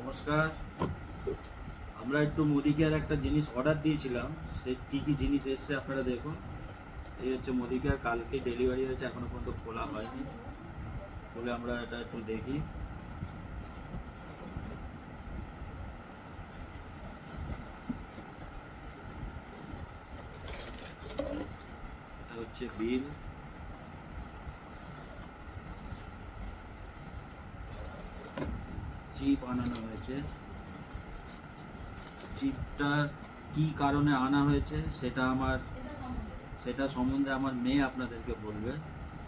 নমস্কার। আমরা একটু মুদিকেয়ার একটা জিনিস অর্ডার দিয়েছিলাম। সে কী কী জিনিস এসছে আপনারা দেখুন। এই হচ্ছে মুদিকেয়ার কালকে ডেলিভারি হয়েছে, এখনও পর্যন্ত খোলা হয়নি। বলে আমরা এটা একটু দেখি। হচ্ছে বিল। চিপ আনানো হয়েছে। চিপটা কি কারণে আনা হয়েছে সেটা আমার সেটা সম্বন্ধে আমার মেয়ে আপনাদেরকে বলবে।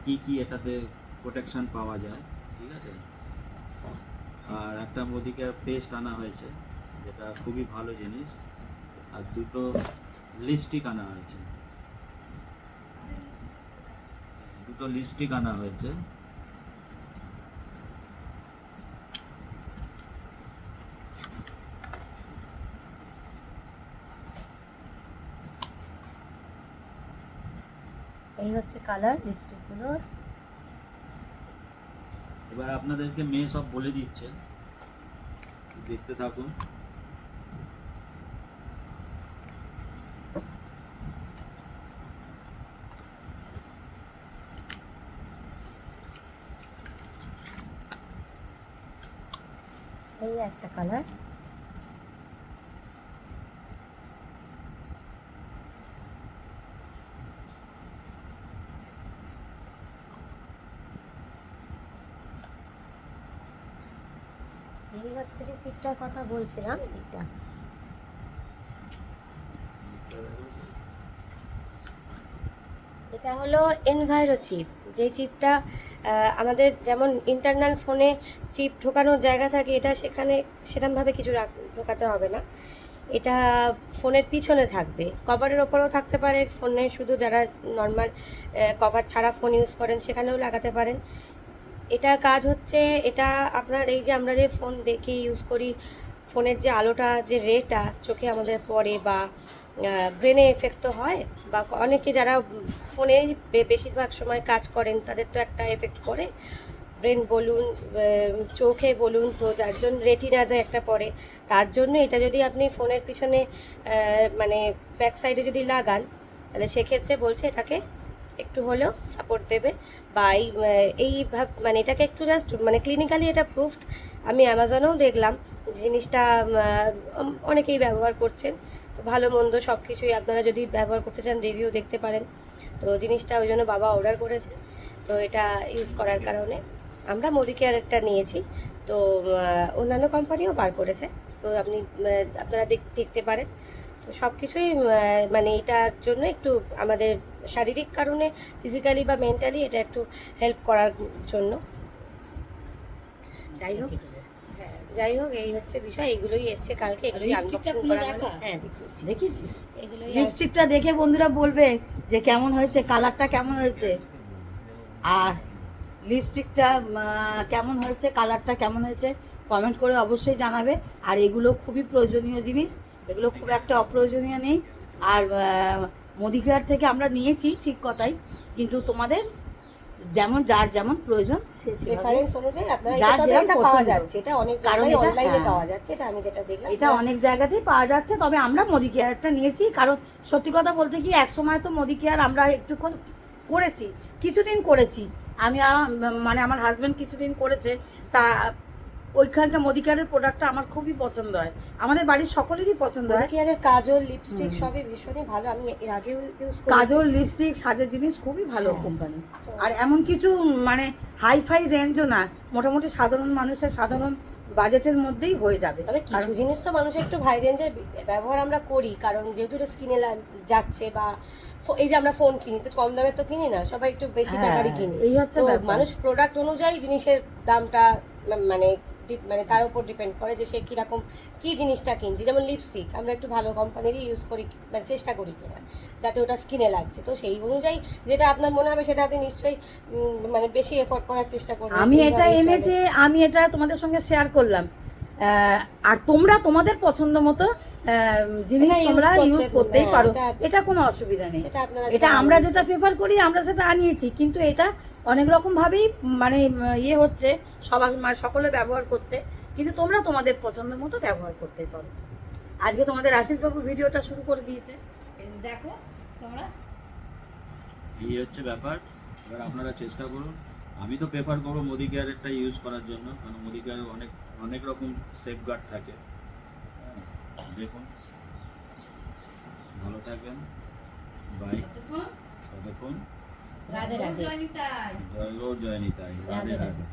কি কি এটাতে প্রোটেকশন পাওয়া যায়, ঠিক আছে? আর একটা মোদিকের পেস্ট আনা হয়েছে, যেটা খুবই ভালো জিনিস। আর দুটো লিপস্টিক আনা হয়েছে। দুটো লিপস্টিক আনা হয়েছে। এই হচ্ছে কালার লিপস্টিকগুলোর। এবার আপনাদেরকে মেয়ে সব বলে দিচ্ছে। দেখতে থাকুন। এই একটা কালার। এই হচ্ছে যে চিপটার কথা বলছিলাম, এইটা। এটা হলো এনভায়রো চিপ যে চিপটা আমাদের যেমন ইন্টারনাল ফোনে চিপ ঢোকানোর জায়গা থাকে, এটা সেখানে সেরকমভাবে কিছু ঢোকাতে হবে না। এটা ফোনের পিছনে থাকবে। কভারের ওপরেও থাকতে পারে ফোনে শুধু যারা নর্মাল কভার ছাড়া ফোন ইউজ করেন, সেখানেও লাগাতে পারেন। এটার কাজ হচ্ছে, এটা আপনার এই যে আমরা যে ফোন দেখি ইউজ করি, ফোনের যে আলোটা, যে রেটা চোখে আমাদের পড়ে বা ব্রেনে এফেক্ট তো হয় বা অনেকে যারা ফোনে বেশিরভাগ সময় কাজ করেন, তাদের তো একটা এফেক্ট পড়ে। ব্রেন বলুন চোখে বলুন তো, যার জন্য রেটিনাতে একটা পড়ে। তার জন্য এটা যদি আপনি ফোনের পিছনে মানে ব্যাক সাইডে যদি লাগান, তাহলে সেক্ষেত্রে বলছে এটাকে একটু হলেও সাপোর্ট দেবে বা এই এই মানে এটাকে একটু জাস্ট মানে ক্লিনিক্যালি এটা প্রুফড আমি অ্যামাজনেও দেখলাম জিনিসটা অনেকেই ব্যবহার করছেন। তো ভালো মন্দ সব কিছুই আপনারা যদি ব্যবহার করতে চান রিভিউ দেখতে পারেন। তো জিনিসটা ওই জন্য বাবা অর্ডার করেছে। তো এটা ইউজ করার কারণে আমরা মোদি কেয়ারেরটা নিয়েছি। তো অন্যান্য কোম্পানিও বার করেছে। তো আপনি আপনারা দেখ- দেখতে পারেন। তো সব কিছুই মানে এটার জন্য একটু আমাদের শারীরিক কারণে ফিজিক্যালি বা মেন্টালি এটা একটু হেল্প করার জন্য। যাই হোক হ্যাঁ যাই হোক এই হচ্ছে বিষয়। এগুলোই এসছে কালকে এগুলোই লিপস্টিকটা আনবক্সিং করা হলো। হ্যাঁ দেখিয়েছি। লিপস্টিকটা দেখে বন্ধুরা বলবে যে কেমন হয়েছে কালারটা কেমন হয়েছে। আর লিপস্টিকটা কেমন হয়েছে কালারটা কেমন হয়েছে কমেন্ট করে অবশ্যই জানাবে। আর এগুলো খুবই প্রয়োজনীয় জিনিস। এগুলো খুব একটা অপ্রয়োজনীয় নেই। আর মুদিকেয়ার থেকে আমরা নিয়েছি ঠিক কথাই কিন্তু তোমাদের যেমন যার যেমন প্রয়োজন রেফারেন্স অনুযায়ী আপনারা যার এটা তবে যেরকম এটা পাওয়া যাচ্ছে এটা অনেক জায়গায় অনলাইনে হ্যাঁ। পাওয়া যাচ্ছে এটা আমি যেটা দেখলাম। এটা অনেক জায়গাতেই পাওয়া যাচ্ছে তবে আমরা মোদি কেয়ারটা নিয়েছি। কারণ সত্যি কথা বলতে কি এক সময় তো মোদি কেয়ার আমরা একটুক্ষণ করেছি কিছুদিন করেছি। আমি মানে আমার হাজব্যান্ড কিছুদিন করেছে তা ওইখানটা মোদি কেয়ারের প্রোডাক্টটা আমার খুবই পছন্দ হয়। আমাদের বাড়ির সকলেরই পছন্দ হয়। কেয়ারের কাজল লিপস্টিক সবই ভীষণই ভালো। আমি এর আগেও ইউজ কাজল লিপস্টিক সাজের জিনিস খুবই ভালো হ্যাঁ। কোম্পানি তো- আর এমন কিছু মানে হাই ফাই রেঞ্জও না মোটামুটি সাধারণ মানুষের সাধারণ বাজেটের মধ্যেই হয়ে যাবে। তবে কিছু জিনিস তো মানুষ একটু হাই রেঞ্জের ব্যবহার আমরা করি। কারণ যেহেতু এটা স্কিনে যাচ্ছে বা এই যে আমরা ফোন কিনি তো কম দামের তো কিনি না সবাই একটু বেশি হ্যাঁ, টাকারই কিনি। এই হচ্ছে মানুষ প্রোডাক্ট অনুযায়ী জিনিসের দামটা মানে মানে তার উপর ডিপেন্ড করে যে সে কীরকম কী জিনিসটা কিনছে। যেমন লিপস্টিক আমরা একটু ভালো কোম্পানিরই ইউজ করি মানে চেষ্টা করি কেনার যাতে ওটা স্কিনে লাগছে। তো সেই অনুযায়ী যেটা আপনার মনে হবে সেটা আপনি নিশ্চয়ই মানে বেশি এফোর্ড করার চেষ্টা করবেন। আমি এটা চলে। এনেছে আমি এটা তোমাদের সঙ্গে শেয়ার করলাম। আর তোমরা তোমাদের পছন্দ মতো জিনিস তোমরা ইউজ করতেই হ্যাঁ, পারো। এটা- কোনো অসুবিধা নেই। এটা আমরা যেটা প্রেফার করি আমরা সেটা আনিয়েছি। কিন্তু এটা অনেক রকম ভাবেই মানে ইয়ে হচ্ছে সবাই মানে সকলে ব্যবহার করছে। কিন্তু তোমরা তোমাদের পছন্দ মতো ব্যবহার করতে পারো। আজকে তোমাদের আশিসবাবু ভিডিওটা শুরু করে দিয়েছে। দেখো তোমরা। এই হচ্ছে ব্যাপার। এবার আপনারা চেষ্টা করুন। আমি তো প্রেফার করব মোদি কেয়ারেরটা ইউজ করার জন্য। কারণ মোদি কেয়ার অনেক অনেক রকম সেফগার্ড থাকে। দেখুন। ভালো থাকবেন। বাই ততক্ষণ। রাধে রাধে জয় নিতাই জয় গৌর জয় নিতাই রাধে রাধে রাধে। রাধে